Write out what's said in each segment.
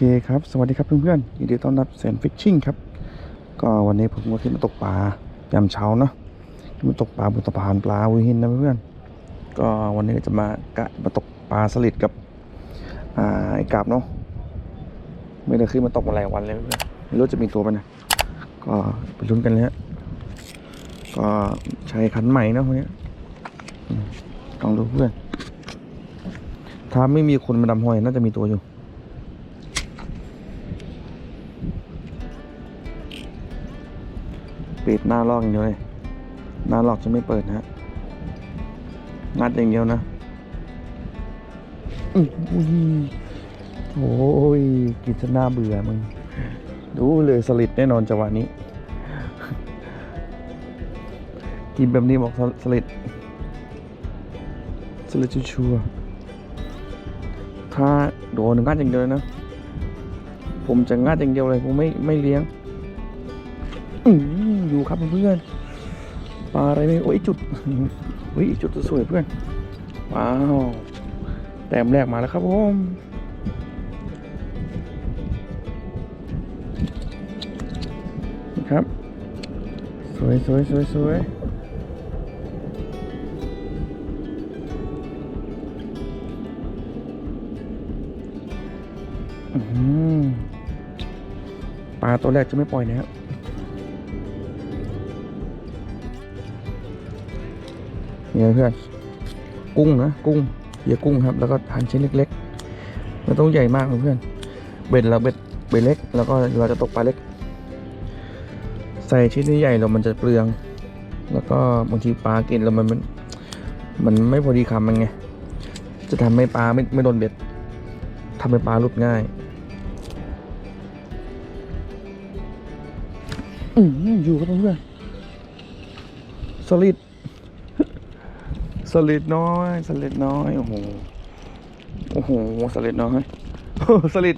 เคครับสวัสดีครับเพื่อนๆยินดีต้อนรับแสนฟิชชิ่งครับ ก็วันนี้ผมก็ขึ้นมาตกปลายามเช้าเนาะขึ้นมาตกปลาบนสะพานปลาวิหินนะเพื่อนๆก็วันนี้จะมากะมาตกปลาสลิดกับอ่าไอ้กาบเนาะไม่ได้ขึ้นมาตกมาหลายวันเลยเพื่อนไม่รู้จะมีตัวปะนะก็ไปลุ้นกันเลยฮะก็ใช้คันใหม่เนาะวกเนี้ลองดูเพื่อนถ้าไม่มีคนมาดำหอยน่าจะมีตัวอยู่ ปิดหน้าลอกอย่างเดียวเลย หน้าลอกจะไม่เปิดนะฮะ งัดอย่างเดียวนะอื้ออุ้ยโอ้ยกินซะหน้าเบื่อมึง ดูเลยสลิดแน่นอนจังหวะนี้ กินแบบนี้บอกสลิดสลิดชัวร์ๆถ้าโดนงัดอย่างเดียวเลยนะ ผมจะงัดอย่างเดียวเลย ผมไม่ไม่เลี้ยง อื อยู่ครับเพื่อนปลาอะไรไม่โอ้ยจุดเฮ้ยจุดสวยเพื่อนว้าวแต้มแรกมาแล้วครับผมนะครับ สวยสวยสวยสวยปลาตัวแรกจะไม่ปล่อยนะครับ นี่ยเพื่อนกุ้งนะกุ้งเหยื่อกุ้งครับ แล้วก็หั่นชิ้นเล็กๆไม่ต้องใหญ่มากนะเพื่อนเบ็ดเราเบ็ดเบ็ดเล็ก แล้วก็เราจะตกปลาเล็ก ใส่ชิ้นใหญ่ๆเรามันจะเปลือง แล้วก็บางทีปลากินแล้วมันมันมันไม่พอดีคำมันไงจะทำให้ปลาไม่ไม่โดนเบ็ดทำให้ปลาหลุดง่ายอืมอยู่กับเพื่อนสลิด สลิดน้อยสลิดน้อย โอ้โห โอ้โหสลิดน้อยสลิด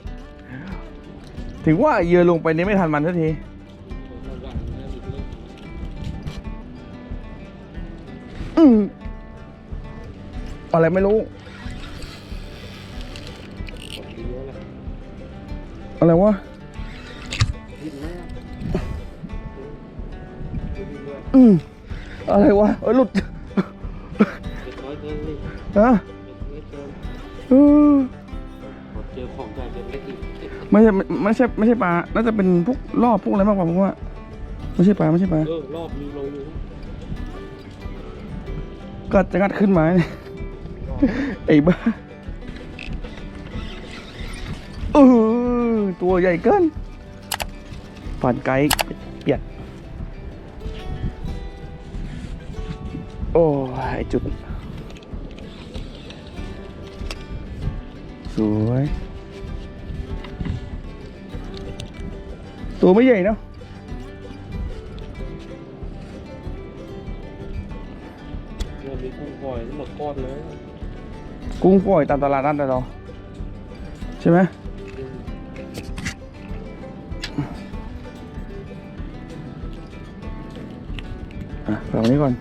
ถึงว่าเยือลงไปนี่ไม่ทันมันสักทีอืมอะไรไม่รู้ อะไรวะอืมอะไรวะเอ้ยหลุด ไม่ใช่ไม่ไม่ใช่ไม่ใช่ปลา น่าจะเป็นพวกรอบพวกอะไรมากกว่าผมว่า ไม่ใช่ปลาไม่ใช่ปลา เออรอบมีโลอยู่ก็จะงัดขึ้นมาเนี่ยไอ้บ้าเออตัวใหญ่เกินฝันไกด์เปียดโอ้ยไอ้จุด สวย ตัวไม่ใหญ่เนาะเริ่มมีกุ้งปล่อยทั้งหมดก้อนเลยกุ้งปล่อยตามตลาดนัดเลยเหรอใช่ไหมอะฝั่งนี้ก่อน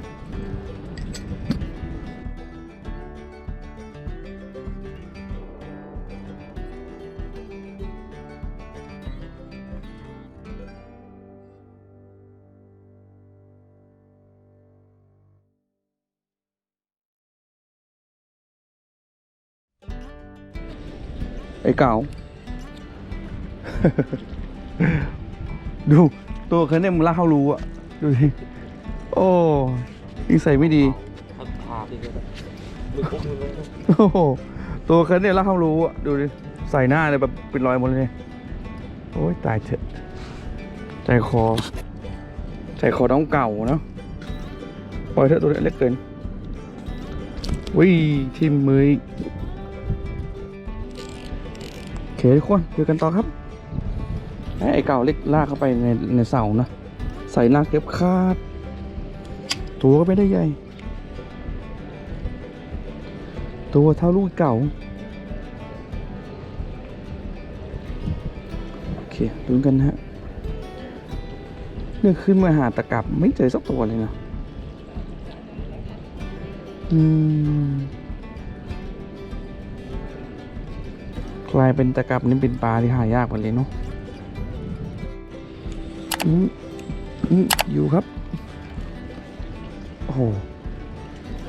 เก่า ดูตัวเขาเนี่ยมึงลากเข้ารูอะ ดูดิโอ้นิสัยไม่ดีโอ้โหตัวเขาเนี่ยลากเข้ารูอะ ดูดิ ใส่หน้าเลยแบบเป็นรอยหมดเลย โอ้ยตายเถอะใจคอใจคอต้องเก่าเนาะปล่อยเถอะตัวเล็กเกินวิ่งทิมมืออีกโอ เคทุกคนเจอกันต่อครับไอ้เก่าเล็กลากเข้าไปในในเสานะ ใส่หน้าเก็บคาด ตัวก็ไม่ได้ใหญ่ ตัวเท่าลูกเก่า โอเคลุ้นกันนะฮะเนี่ยขึ้นมาหาตะกับไม่เจอสักตัวเลยนะ อืม กลายเป็นตะกับนี่เป็นปลาที่หายากไปเลยเนาะอืมอืมอยู่ครับ โอ้โห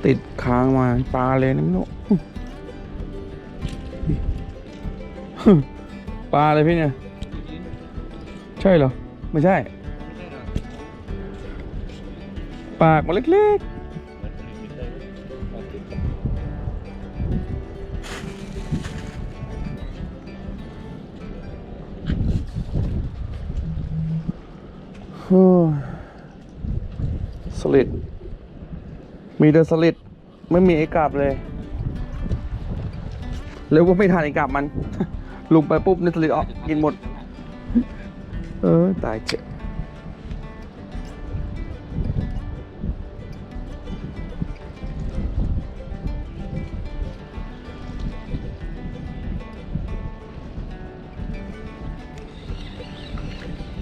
ติดค้างมาปลาเลยนะพี่โนอื้อปลาอะไรพี่เนี่ย ใช่เหรอ ไม่ใช่ ปากมันเล็กๆ สลิด มีแต่สลิด ไม่มีไอ้กาบเลยเร็วก็ไม่ทันไอ้กาบมันลุงไปปุ๊บนี่สลิดออกกินหมด เออ ตายเจ็บ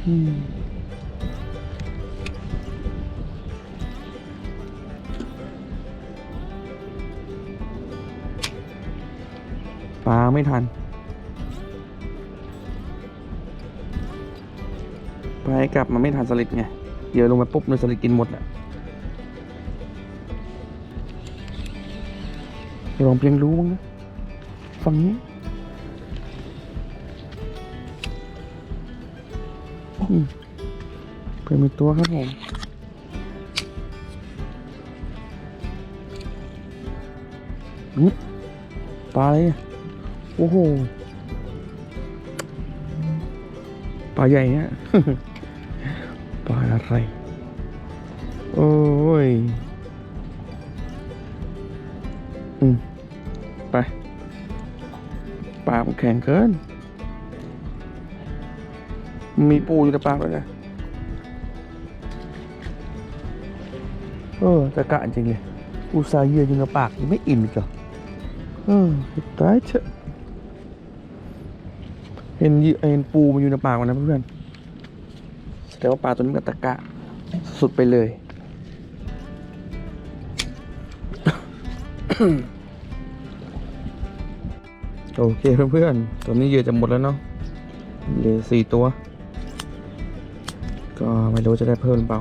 อืม ไม่ทัน ไปกลับมาไม่ทันสลิดไง เดี๋ยวลงไปปุ๊บเลยสลิดกินหมดแหละลองเพียงรู้บ้งนะฝั่งนี้เพื่อนมีตัวครับผมอืมปลาอะไรอะ โอ้โหปลาใหญ่ฮะปลาอะไร โอ้ย อืม ไป ปลามันแข็งเกิน มีปูอยู่ในปากด้วยนะเออตะกะจริงเลย อุตส่าห์เยื่อยู่ในปากยังไม่อิ่มอีกเหรอเออตายเถอะ เห็นเหยื่อเห็นปูมันอยู่ในปากมันนะเพื่อนแสดงว่าปลาตัวนี้มันตะกะสุดไปเลย โอเคเพื่อนๆตัวนี้เหยื่อจะหมดแล้วเนาะเหลือสี่ตัว ก็ไม่รู้จะได้เพิ่มหรือเปล่า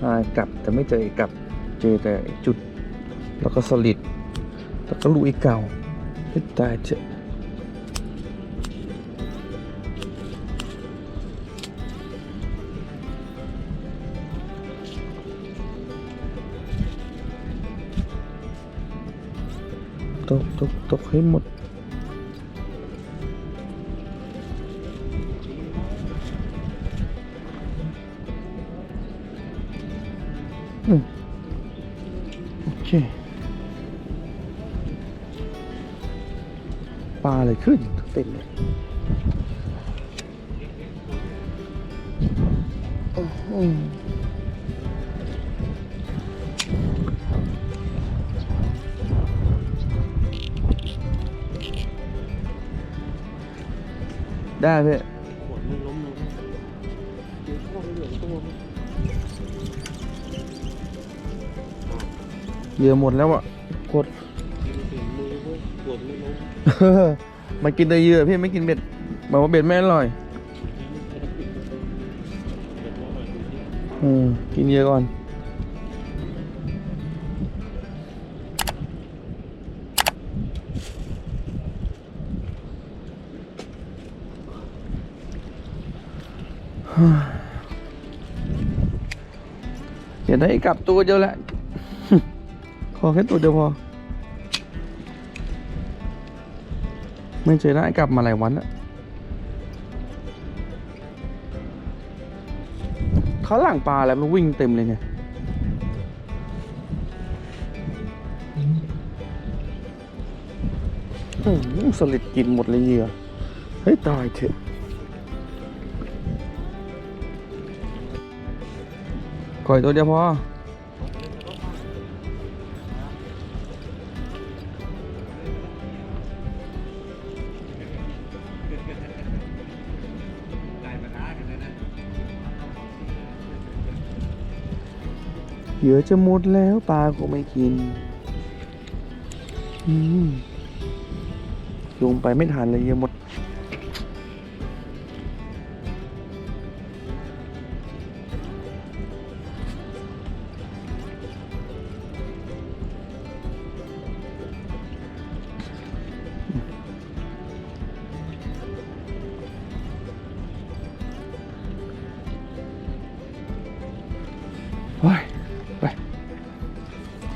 หากลับแต่ไม่เจออ้กลับ เจอแต่จุด แล้วก็สลิดแล้วก็ลูกไอ้เก่าไม่ตายเถอ ตกตกตกให้หมด โอเค ปลาอะไรขึ้นเต็มเลยอื้อหื ได้พี่ขวดมันล้มลงเดี๋ยวข้อไม่เหลือตัวมั้งเหยื่อหมดแล้วอะกดกินถึงมือเว้ยขวดไม่ล้มมันกินแต่เหยื่อพี่ไม่กินเบ็ดบอกว่าเบ็ดไม่อร่อยเดี๋ยวว่ามาดูที่อืมกินเหยื่อก่อน อย่าได้กลับตัวเดียวแหละ ขอแค่ตัวเดียวพอ ไม่เจอได้กลับมาหลายวันแล้วเขาหลังปลาแล้วมันวิ่งเต็มเลยไงอื้อหือสลิดกินหมดเลยเหยื่อเฮ้ยตายเถอะ ก่อยตัวเดียวพอเหยื่อจะหมดแล้วปลาก็ไม่กิน อืมลงไปไม่ทันเลยเยอะหมด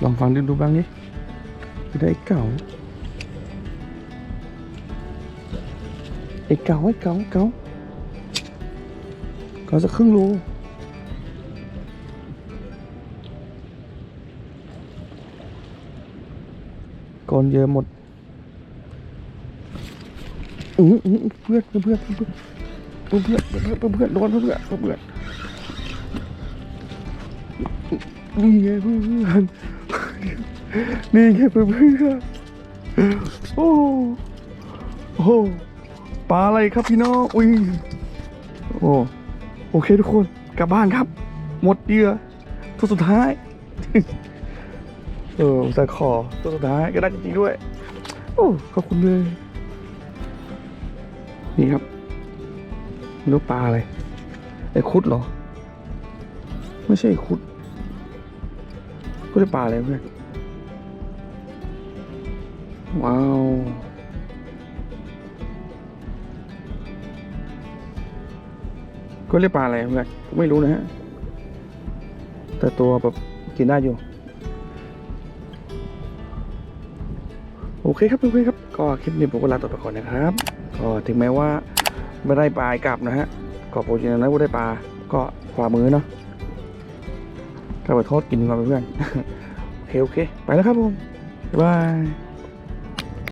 ลองฟังดูดูบ้างนี่คือได้เก่าไอ้เก่าไอ้เก่า นี่ไงเพื่อนนี่ไงเพื่อนโอ้โหปลาอะไรครับพี่น้องอุ้ยโอ้โอเคทุกคนกลับบ้านครับ หมดเยื่อตัวสุดท้าย เออแต่ขอตัวสุดท้ายก็ได้จริงด้วย โอ้ขอบคุณเลย นี่ครับลูกปลาอะไรไอ้คุดเหรอ ไม่ใช่คุด ก็ได้ปลาอะไรเพื่อน ว้าวก็เรียกปลาอะไรเพื่อนไม่รู้นะฮะ แต่ตัวแบบกินได้อยู่ โอเคครับเพื่อนๆครับ ก็คลิปนี้ผมก็ลาตัวไปก่อนนะครับ ก็ถึงแม้ว่าไม่ได้ปลากลับนะฮะ ก็โปรตีนนะว่าได้ปลา ก็ขวามือเนาะ ก็ไปทอดกินก่อนเพื่อนโอเคโอเค ไปแล้วครับผม บ๊ายบาย